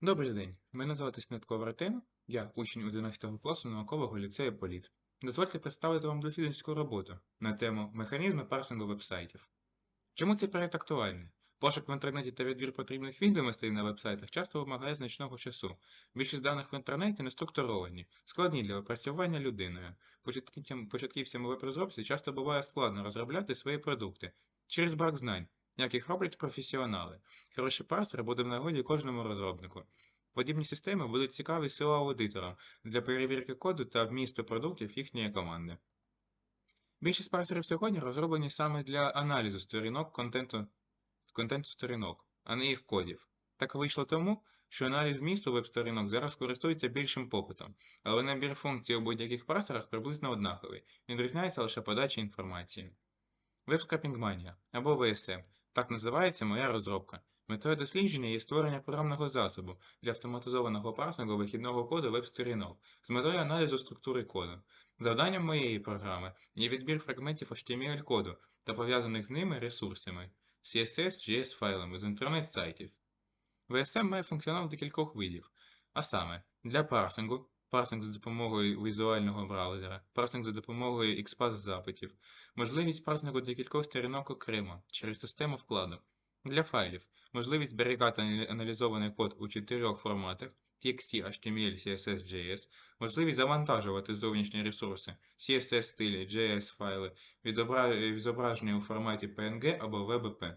Добрий день, мене звати Снятко Артем, я учень 11 класу наукового ліцею Політ. Дозвольте представити вам дослідницьку роботу на тему Механізми парсингу вебсайтів. Чому цей проект актуальний? Пошук в інтернеті та відбір потрібних відомостей на вебсайтах часто вимагає значного часу. Більшість даних в інтернеті не структуровані, складні для опрацювання людиною. Початківцям, початківцям веб-розробці часто буває складно розробляти свої продукти через брак знань, як їх роблять професіонали. Хороший парсер буде в нагоді кожному розробнику. Подібні системи будуть цікаві SEO-аудиторам для перевірки коду та вмісту продуктів їхньої команди. Більшість парсерів сьогодні розроблені саме для аналізу сторінок контенту, контенту сторінок, а не їх кодів. Так вийшло тому, що аналіз вмісту веб-сторінок зараз користується більшим попитом, але набір функцій у будь-яких парсерах приблизно однаковий, відрізняється лише подача інформації. Webscraping Mania або VSM – так називається моя розробка. Метою дослідження є створення програмного засобу для автоматизованого парсингу вихідного коду веб-сторінок з метою аналізу структури коду. Завданням моєї програми є відбір фрагментів HTML-коду та пов'язаних з ними ресурсами CSS, JS файлами з інтернет-сайтів. VSM має функціонал декількох видів, а саме для парсингу, парсинг за допомогою візуального браузера, парсинг за допомогою XPath запитів, можливість парсингу декількох сторінок окремо через систему вкладок. Для файлів можливість зберігати аналізований код у чотирьох форматах TXT, HTML, CSS, JS, можливість завантажувати зовнішні ресурси CSS стилі, JS файли, відобра- зображення у форматі PNG або WebP,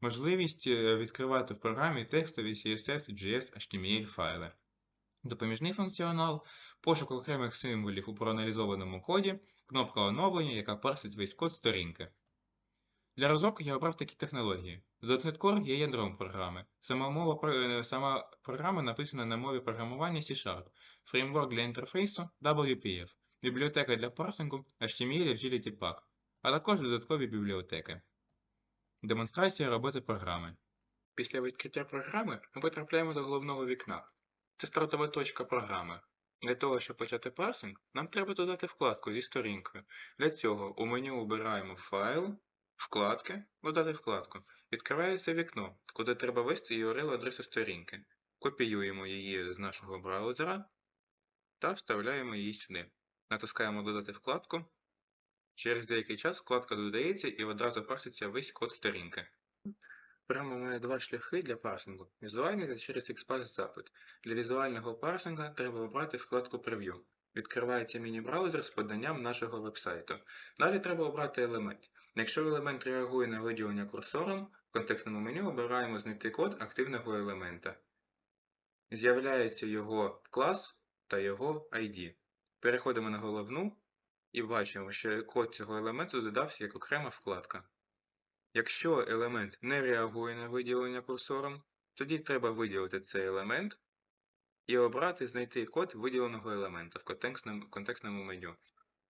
можливість е, відкривати в програмі текстові CSS, JS, HTML файли. Допоміжний функціонал, пошук окремих символів у проаналізованому коді, кнопка оновлення, яка парсить весь код сторінки. Для розробки я обрав такі технології. .NET Core є ядром програми. Сама, мова, е, сама програма написана на мові програмування C-Sharp, фреймворк для інтерфейсу WPF, бібліотека для парсингу HTML і GLTPAC, а також додаткові бібліотеки. Демонстрація роботи програми. Після відкриття програми ми потрапляємо до головного вікна. Це стартова точка програми. Для того, щоб почати парсинг, нам треба додати вкладку зі сторінкою. Для цього у меню обираємо Файл, Вкладки, додати вкладку. Відкривається вікно, куди треба ввести URL адресу сторінки. Копіюємо її з нашого браузера та вставляємо її сюди. Натискаємо Додати вкладку. Через деякий час вкладка додається і одразу парситься весь код сторінки. Програма має два шляхи для парсингу. Візуальний та через XPath запит. Для візуального парсинга треба обрати вкладку Preview. Відкривається міні-браузер з поданням нашого вебсайту. Далі треба обрати елемент. Якщо елемент реагує на виділення курсором, в контекстному меню обираємо знайти код активного елемента. З'являється його клас та його ID. Переходимо на головну і бачимо, що код цього елементу додався як окрема вкладка. Якщо елемент не реагує на виділення курсором, тоді треба виділити цей елемент і обрати знайти код виділеного елемента в контекстному, меню.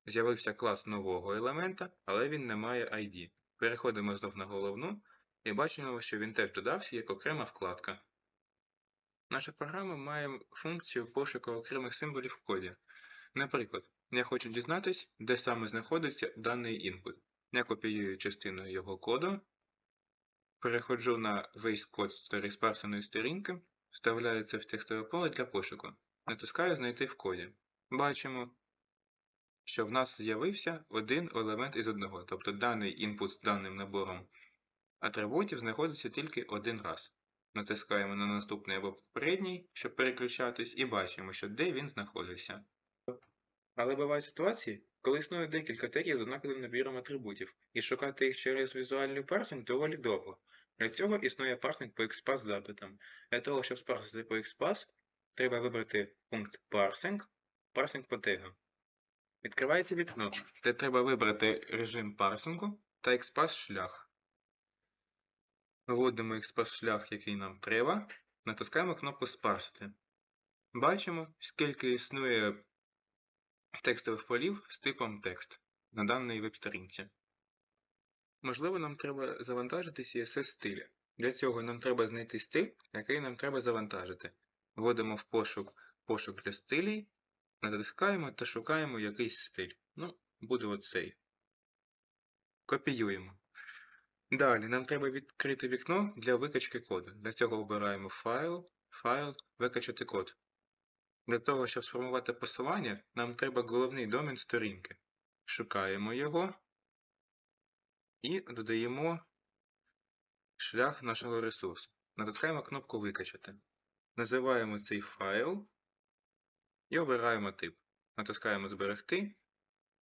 З'явився клас нового елемента, але він не має ID. Переходимо знов на головну і бачимо, що він теж додався як окрема вкладка. Наша програма має функцію пошуку окремих символів в коді. Наприклад, я хочу дізнатись, де саме знаходиться даний інпут. Я копіюю частину його коду, переходжу на весь код з спарсеної сторінки, вставляю це в текстове поле для пошуку. Натискаю Знайти в коді. Бачимо, що в нас з'явився один елемент із одного, тобто даний інпут з даним набором атрибутів знаходиться тільки один раз. Натискаємо на наступний або попередній, щоб переключатись, і бачимо, що де він знаходиться. Але бувають ситуації, коли існує декілька тегів з однаковим набіром атрибутів, і шукати їх через візуальний парсинг доволі довго. Для цього існує парсинг по XPath запитам. Для того, щоб спарсити по XPath, треба вибрати пункт парсинг, парсинг по тегам. Відкривається вікно, де треба вибрати режим парсингу та XPath шлях. Вводимо XPath шлях, який нам треба, натискаємо кнопку Спарсити. Бачимо, скільки існує текстових полів з типом текст на даній веб-сторінці. Можливо, нам треба завантажити CSS стилі. Для цього нам треба знайти стиль, який нам треба завантажити. Вводимо в пошук пошук для стилій, натискаємо та шукаємо якийсь стиль. Ну, буде оцей. Копіюємо. Далі нам треба відкрити вікно для викачки коду. Для цього обираємо файл, файл, викачати код. Для того, щоб сформувати посилання, нам треба головний домен сторінки. Шукаємо його і додаємо шлях нашого ресурсу. Натискаємо кнопку Викачати. Називаємо цей файл і обираємо тип. Натискаємо Зберегти.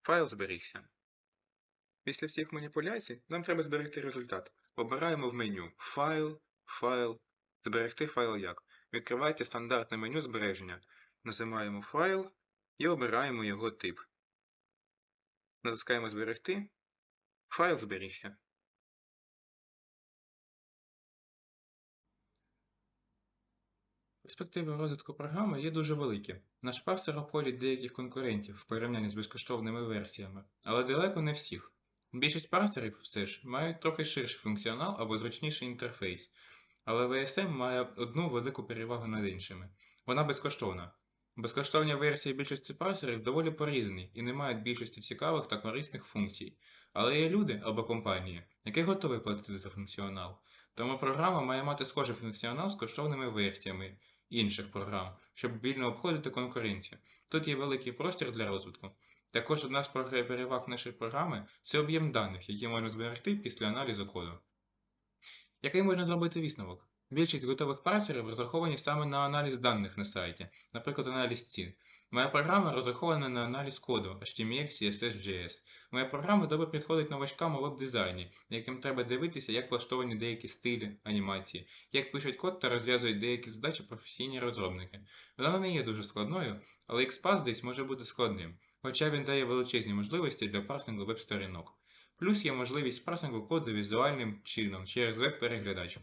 Файл зберігся. Після всіх маніпуляцій нам треба зберегти результат. Обираємо в меню Файл, Файл, Зберегти файл як. Відкривається стандартне меню збереження. Нажимаємо файл і обираємо його тип. Натискаємо Зберегти. Файл зберігся. Перспективи розвитку програми є дуже великі. Наш парсер обходить деяких конкурентів в порівнянні з безкоштовними версіями, але далеко не всіх. Більшість парсерів все ж мають трохи ширший функціонал або зручніший інтерфейс, але VSM має одну велику перевагу над іншими. Вона безкоштовна. Безкоштовні версії більшості парсерів доволі порізані і не мають більшості цікавих та корисних функцій. Але є люди або компанії, які готові платити за функціонал. Тому програма має мати схожий функціонал з коштовними версіями інших програм, щоб вільно обходити конкуренцію. Тут є великий простір для розвитку. Також одна з переваг нашої програми це об'єм даних, які можна зберегти після аналізу коду. Який можна зробити висновок? Більшість готових парсерів розраховані саме на аналіз даних на сайті, наприклад, аналіз цін. Моя програма розрахована на аналіз коду HTML, CSS, JS. Моя програма добре підходить новачкам у веб-дизайні, яким треба дивитися, як влаштовані деякі стилі, анімації, як пишуть код та розв'язують деякі задачі професійні розробники. Вона не є дуже складною, але XPath десь може бути складним, хоча він дає величезні можливості для парсингу веб-сторінок. Плюс є можливість парсингу коду візуальним чином через веб-переглядач.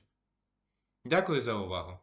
Дякую за увагу!